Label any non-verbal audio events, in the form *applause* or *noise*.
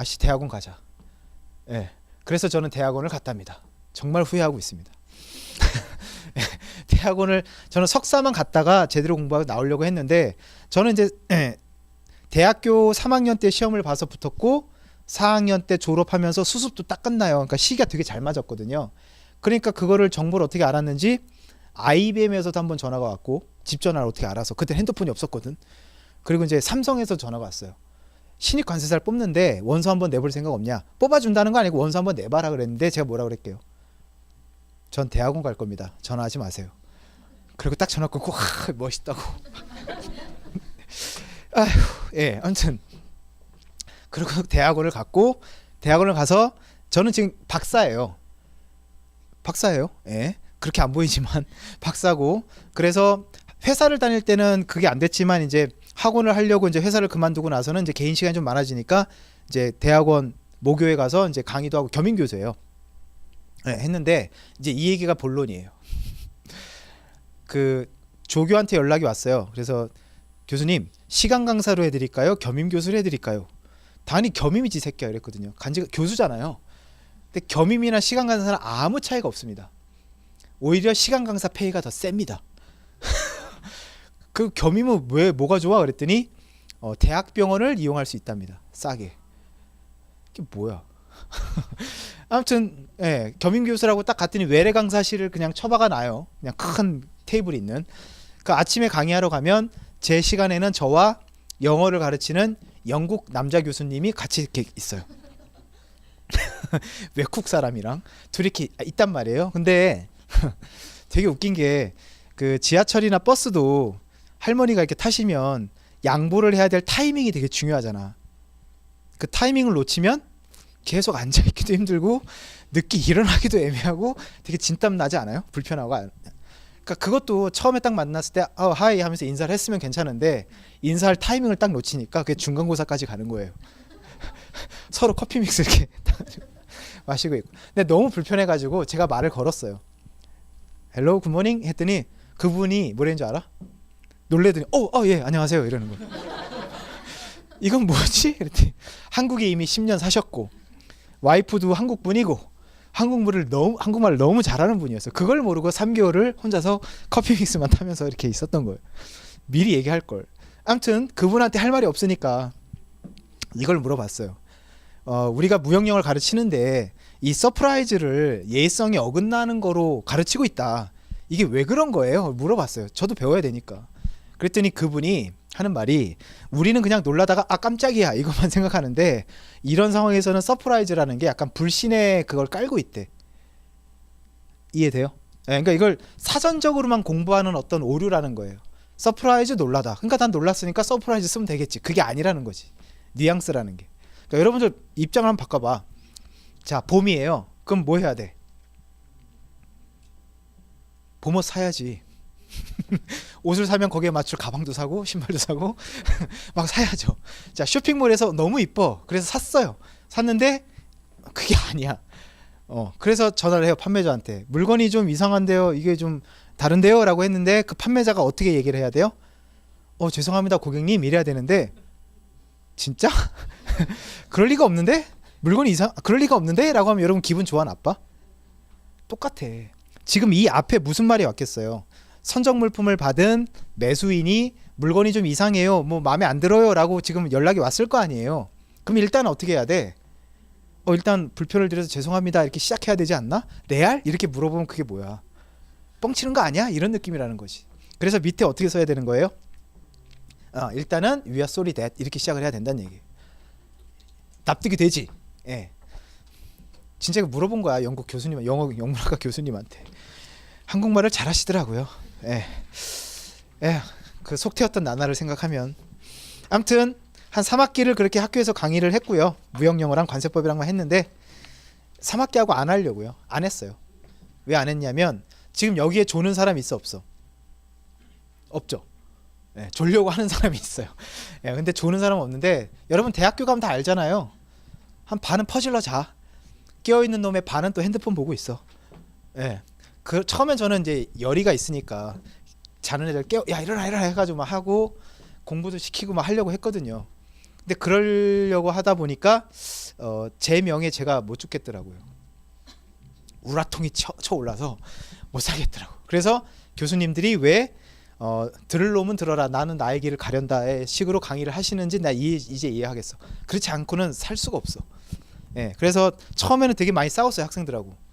아씨 대학원 가자. 예. 그래서 저는 대학원을 갔답니다. 정말 후회하고 있습니다. *laughs* 예, 대학원을 저는 석사만 갔다가 제대로 공부하고 나오려고 했는데 저는 이제 예, 대학교 3학년 때 시험을 봐서 붙었고 4학년 때 졸업하면서 수습도 딱 끝나요. 그러니까 시기가 되게 잘 맞았거든요. 그러니까 그거를 정보를 어떻게 알았는지 IBM에서도 한번 전화가 왔고 집 전화를 어떻게 알아서 그때 핸드폰이 없었거든. 그리고 이제 삼성에서 전화가 왔어요. 신입 관세사를 뽑는데 원서 한번 내볼 생각 없냐? 뽑아준다는 거 아니고 원서 한번 내봐라 그랬는데 제가 뭐라 그랬게요? 전 대학원 갈 겁니다. 전화하지 마세요. 그리고 딱 전화 끊고 하, 멋있다고. *laughs* 아휴, 예, 아무튼 그리고 대학원을 갔고 대학원을 가서 저는 지금 박사예요. 박사예요. 예. 그렇게 안 보이지만 *laughs* 박사고 그래서 회사를 다닐 때는 그게 안 됐지만 이제 학원을 하려고 이제 회사를 그만두고 나서는 이제 개인 시간이 좀 많아지니까 이제 대학원 모교에 가서 이제 강의도 하고 겸임 교수예요. 네, 했는데 이제 이 얘기가 본론이에요. *laughs* 그 조교한테 연락이 왔어요. 그래서 교수님 시간 강사로 해드릴까요? 겸임 교수로 해드릴까요? 당연히 겸임이지 새끼야 이랬거든요. 간지 교수잖아요. 근데 겸임이나 시간 강사는 아무 차이가 없습니다. 오히려 시간 강사 페이가 더 셉니다. 그 겸임은 왜 뭐가 좋아 그랬더니 어, 대학병원을 이용할 수 있답니다. 싸게. 이게 뭐야? *laughs* 아무튼 예, 겸임 교수라고 딱 갔더니 외래 강사실을 그냥 처박아 놔요. 그냥 큰 테이블이 있는. 그 아침에 강의하러 가면 제 시간에는 저와 영어를 가르치는 영국 남자 교수님이 같이 이렇게 있어요. *laughs* 외국 사람이랑 둘이 이렇게 있단 말이에요. 근데 *laughs* 되게 웃긴 게 그 지하철이나 버스도 할머니가 이렇게 타시면 양보를 해야 될 타이밍이 되게 중요하잖아. 그 타이밍을 놓치면 계속 앉아 있기도 힘들고 늦게 일어나기도 애매하고 되게 진땀 나지 않아요? 불편하고. 안- 그러니까 그것도 처음에 딱 만났을 때 어, 하이 하면서 인사를 했으면 괜찮은데 인사할 타이밍을 딱 놓치니까 그게 중간고사까지 가는 거예요. *laughs* 서로 커피 믹스 이렇게 *laughs* 마시고 있고. 근데 너무 불편해 가지고 제가 말을 걸었어요. 헬로우 굿모닝 했더니 그분이 뭐라는 줄 알아? 놀래더니 어어예 안녕하세요 이러는 거예요. 이건 뭐지? 그랬더니 한국에 이미 10년 사셨고 와이프도 한국 분이고 한국말을 너무 한국말을 너무 잘하는 분이었어요. 그걸 모르고 3개월을 혼자서 커피 믹스만 타면서 이렇게 있었던 거예요. 미리 얘기할 걸. 아무튼 그분한테 할 말이 없으니까 이걸 물어봤어요. 어, 우리가 무형령을 가르치는데 이 서프라이즈를 예의성이 어긋나는 거로 가르치고 있다. 이게 왜 그런 거예요? 물어봤어요. 저도 배워야 되니까. 그랬더니 그분이 하는 말이 우리는 그냥 놀라다가 아 깜짝이야 이것만 *laughs* 생각하는데 이런 상황에서는 서프라이즈라는 게 약간 불신의 그걸 깔고 있대. 이해돼요? 예, 그러니까 이걸 사전적으로만 공부하는 어떤 오류라는 거예요. 서프라이즈 놀라다. 그러니까 난 놀랐으니까 서프라이즈 쓰면 되겠지. 그게 아니라는 거지. 뉘앙스라는 게. 그러니까 여러분들 입장을 한번 바꿔봐. 자, 봄이에요. 그럼 뭐 해야 돼? 봄옷 사야지. *laughs* 옷을 사면 거기에 맞출 가방도 사고 신발도 사고 *laughs* 막 사야죠. 자, 쇼핑몰에서 너무 이뻐. 그래서 샀어요. 샀는데 그게 아니야. 어, 그래서 전화를 해요 판매자한테. 물건이 좀 이상한데요. 이게 좀 다른데요라고 했는데 그 판매자가 어떻게 얘기를 해야 돼요? 어, 죄송합니다, 고객님. 이래야 되는데 진짜? *laughs* 그럴 리가 없는데? 물건이 이상 그럴 리가 없는데라고 하면 여러분 기분 좋아 나빠? 똑같아. 지금 이 앞에 무슨 말이 왔겠어요? 선적 물품을 받은 매수인이 물건이 좀 이상해요. 뭐 마음에 안 들어요라고 지금 연락이 왔을 거 아니에요. 그럼 일단 어떻게 해야 돼? 어 일단 불편을 드려서 죄송합니다. 이렇게 시작해야 되지 않나? 레알? 이렇게 물어보면 그게 뭐야? 뻥치는 거 아니야? 이런 느낌이라는 거지. 그래서 밑에 어떻게 써야 되는 거예요? 아, 일단은 we are sorry that 이렇게 시작을 해야 된다는 얘기. 납득이 되지. 예. 진짜 물어본 거야 영국 교수님, 영어 영문학과 교수님한테. 한국말을 잘하시더라고요. 예. 예. 그 속태였던 나날을 생각하면 아무튼 한 3학기를 그렇게 학교에서 강의를 했고요. 무형영어랑 관세법이랑만 했는데 3학기하고 안 하려고요. 안 했어요. 왜 안 했냐면 지금 여기에 조는 사람 있어 없어? 없죠. 예, 졸려고 하는 사람이 있어요. 예, 근데 조는 사람 없는데 여러분 대학교 가면 다 알잖아요. 한 반은 퍼질러 자. 깨어 있는 놈의 반은 또 핸드폰 보고 있어. 예. 그 처음엔 저는 이제 열의가 있으니까 자는 애들 깨워 야 일어나 일어나 해가지고 막 하고 공부도 시키고 막 하려고 했거든요. 근데 그러려고 하다 보니까 어, 제 명에 제가 못 죽겠더라고요. 우라통이 쳐, 쳐 올라서 못 살겠더라고. 그래서 교수님들이 왜 어, 들을 놈은 들어라. 나는 나의 길을 가련다의 식으로 강의를 하시는지 나 이해, 이제 이해하겠어. 그렇지 않고는 살 수가 없어. 예, 그래서 처음에는 되게 많이 싸웠어요 학생들하고.